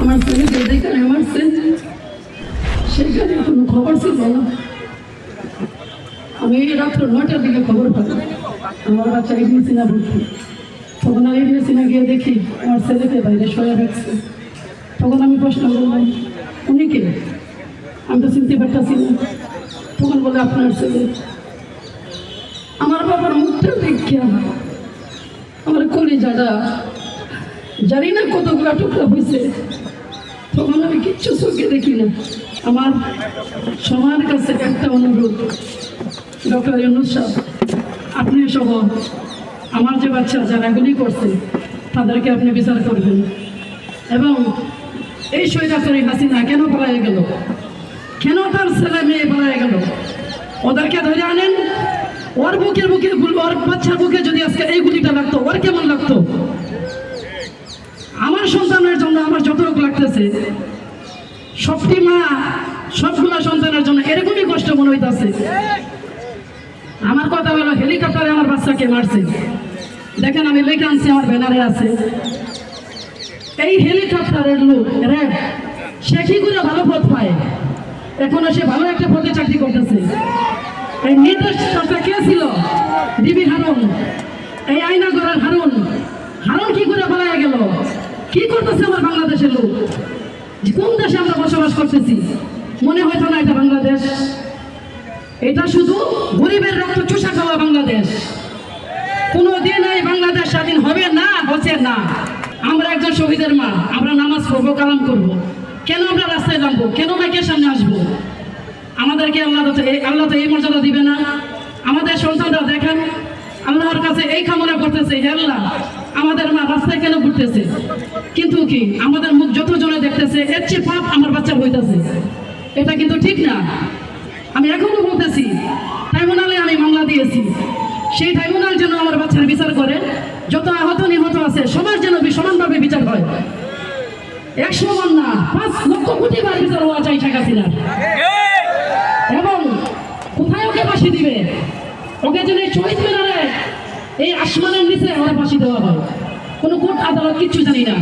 আমার ছেলেকে যেখানে আমার ছেলে সেখানে কোনো খবর ছিল না। আমি রাত্র নয়টার দিকে খবর পাই। আমার বাচ্চা এগিয়েছি না ভর্তি তখন আমি এগিয়েছি না গিয়ে দেখি, আমার ছেলেকে বাইরে সরে রাখছে। তখন আমি প্রশ্ন করলাম, উনি কে? আমি তো চিনতে পারতাছি না। তখন বলে, আপনার ছেলে। আমার বাবার মুখটা দেখিয়া আমার কলিজাটা, জানি না কতগুলো টুকরা হয়েছে তখন আমি কিচ্ছু চোখে দেখি না। আমার সবার কাছে একটা অনুরোধ। ডক্টর ইউনুস আপনি সহ আমার যে বাচ্চা যারা এগুলি করছে, তাদেরকে আপনি বিচার করবেন। এবং এই স্বৈরাচারী হাসিনা কেন পালাইয়া গেল? কেন তার ছেলে মেয়ে পালাইয়া গেল? ওদেরকে ধরে আনেন। ওর বুকের বুকে গুল- ওর বাচ্চার বুকে যদি আজকে এই গুলিটা লাগতো, ওর কেমন লাগতো আমার সন্তানের জন্য আমার যত লাগতেছে সবটি মা সবগুলা সন্তানের জন্য এরকমই কষ্ট মনে হইতাছে। আমার কথা হলো হেলিকপ্টারে আমার বাচ্চাকে মারছে। দেখেন আমি লেখা আনছি, আমার ব্যানারে আছে। এই হেলিকপ্টারের লোক র্যাব সে কি করে ভালো পথ পায়? এখনও সে ভালো একটা পদে চাকরি করতেছে। এই নির্দেশটা কে ছিল? ডিবি হারুন। এই আইনাগরের হারুন। হারুন কি করে পালাইয়া গেল? কি করতেছে আমার বাংলাদেশের লোক? কোন দেশে আমরা বসবাস করতেছি? মনে হয়তো না এটা বাংলাদেশ? এটা শুধু গরিবের রক্ত চুষা খাওয়া বাংলাদেশ। কোনো দিন এই বাংলাদেশ স্বাধীন হবে না, হচ্ছে না। আমরা একজন শহীদের মা, আমরা নামাজ পড়ব, কালাম করব। কেন আমরা রাস্তায় নামবো কেন মাইকের সামনে আসব? আমাদেরকে আল্লাহ তো আল্লাহ তো এই মর্যাদা দিবে না। আমাদের সন্তানরা দেখেন, আল্লাহর কাছে এই কামনা করতেছে আল্লাহ, আমাদের রাস্তায় কেন ঘুরতেছে? কিন্তু কি, আমাদের মুখ যত জনে দেখতেছে, এর চেয়ে পাপ আমার বাচ্চা হইতেছে। এটা কিন্তু ঠিক না। আমি এখনও বলতেছি ট্রাইব্যুনালে আমি মামলা দিয়েছি। সেই ট্রাইব্যুনাল যেন আমার বাচ্চার বিচার করে, যত আহত নিহত আছে, সবার যেন সমানভাবে বিচার হয়। একশো বার না, পাঁচ লক্ষ কোটি বার বিচার হওয়া চাই শেখ হাসিনার। এবং কোথায় ওকে ফাঁসি দিবে? ওকে যেন শহীদ এই আসমানের নিচে ওরা ফাঁসি দেওয়া হয়। কোনো কোর্ট আদালত কিচ্ছু জানি না।